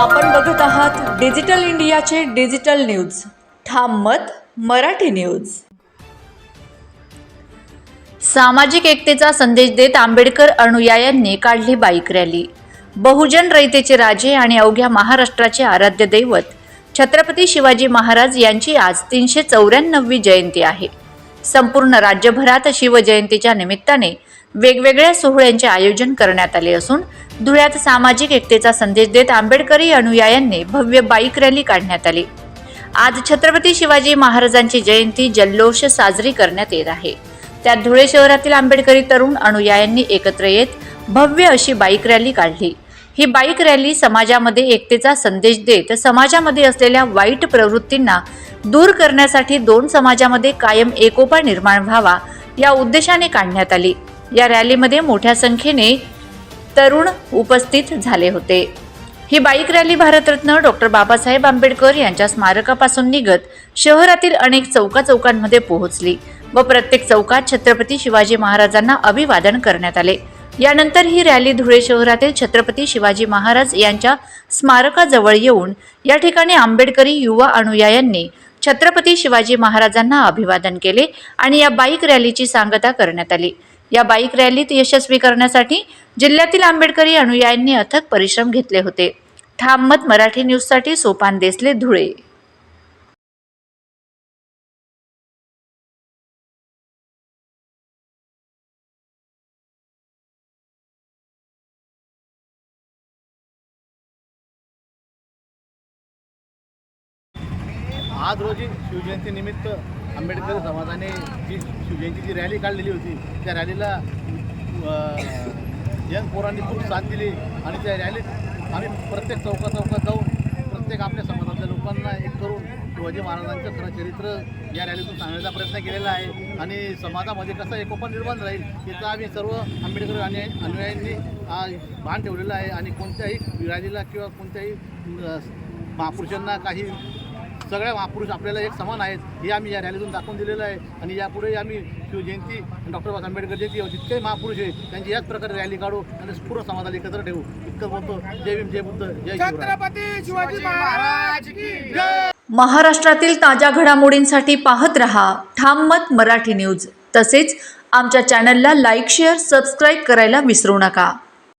आपण बघत आहात डिजिटल इंडियाचे डिजिटल न्यूज. ठाम मत मराठी न्यूज. सामाजिक एकतेचा संदेश देत आंबेडकर अनुयायांनी काढली बाईक रॅली. बहुजन रयतेचे राजे आणि अवघ्या महाराष्ट्राचे आराध्य दैवत. छत्रपती शिवाजी महाराज यांची आज तीनशे चौऱ्याण्णववी जयंती आहे. संपूर्ण राज्यभरात शिवजयंतीच्या निमित्ताने वेगवेगळ्या सोहळ्यांचे आयोजन करण्यात आले असून धुळ्यात सामाजिक एकतेचा संदेश देत आंबेडकरी अनुयायांनी भव्य बाईक रॅली काढण्यात आली. आज छत्रपती शिवाजी महाराजांची जयंती जल्लोष साजरी करण्यात येत आहे. त्यात धुळे शहरातील आंबेडकरी तरुण अनुयायांनी एकत्र येत भव्य अशी बाईक रॅली काढली. ही बाईक रॅली समाजामध्ये एकतेचा संदेश देत समाजामध्ये असलेल्या वाईट प्रवृत्तींना दूर करण्यासाठी दोन समाजामध्ये कायम एकोपा निर्माण व्हावा या उद्देशाने काढण्यात आली. या रॅलीमध्ये मोठ्या संख्येने तरुण उपस्थित झाले होते. ही bike rally Bharat Ratna doctor Babasaheb Ambedkar यांच्या स्मारकापासून निघत शहरातील अनेक चौका चौकांमध्ये पोहोचली व प्रत्येक चौकात छत्रपती शिवाजी महाराजांना अभिवादन करण्यात आले. यानंतर ही रॅली धुळे शहरातील छत्रपती शिवाजी महाराज यांच्या स्मारकाजवळ येऊन या ठिकाणी आंबेडकरी युवा अनुयायांनी छत्रपती शिवाजी महाराजांना अभिवादन केले आणि या बाईक रॅलीची सांगता करण्यात आली. या बाईक रॅलीत यशस्वी करण्यासाठी जिल्ह्यातील आंबेडकरी अनुयायांनी अथक परिश्रम घेतले होते. ठाम मत मराठी न्यूजसाठी सोपान देसले धुळे. आज रोजी शिवजयंतीनिमित्त आंबेडकर समाजाने जी शिवजयंतीची रॅली काढलेली होती त्या रॅलीला यंग पोरांनी खूप साथ दिली आणि त्या रॅलीत आम्ही प्रत्येक चौका चौकात जाऊन प्रत्येक आपल्या समाजातल्या लोकांना एक करून शिवाजी महाराजांचं खरं चरित्र या रॅलीतून सांगण्याचा प्रयत्न केलेला आहे. आणि समाजामध्ये कसं एकोपा निर्माण राहील याचा आम्ही सर्व आंबेडकर आणि अनुयायांनी भान ठेवलेलं आहे. आणि कोणत्याही रॅलीला किंवा कोणत्याही महापुरुषांना काही सगळ्या महापुरुष आपल्याला एक समान आहेत. हे आम्ही या रॅलीतून दाखवून दिलेलं आहे. आणि यापुढे आम्ही शिवजयंती डॉक्टर बाबासाहेब आंबेडकर जयंती जितकेही महापुरुष आहे त्यांची याच प्रकारे रॅली काढू आणि पूर्ण समाजाला एकत्र ठेवू. इतकं बोलतो. जय भीम जय बुद्ध जय छत्रपती शिवाजी महाराज की महाराष्ट्रातील ताज्या घडामोडींसाठी पाहत रहा ठाम मत मराठी न्यूज. तसेच आमच्या चॅनलला लाईक शेअर सबस्क्राईब करायला विसरू नका.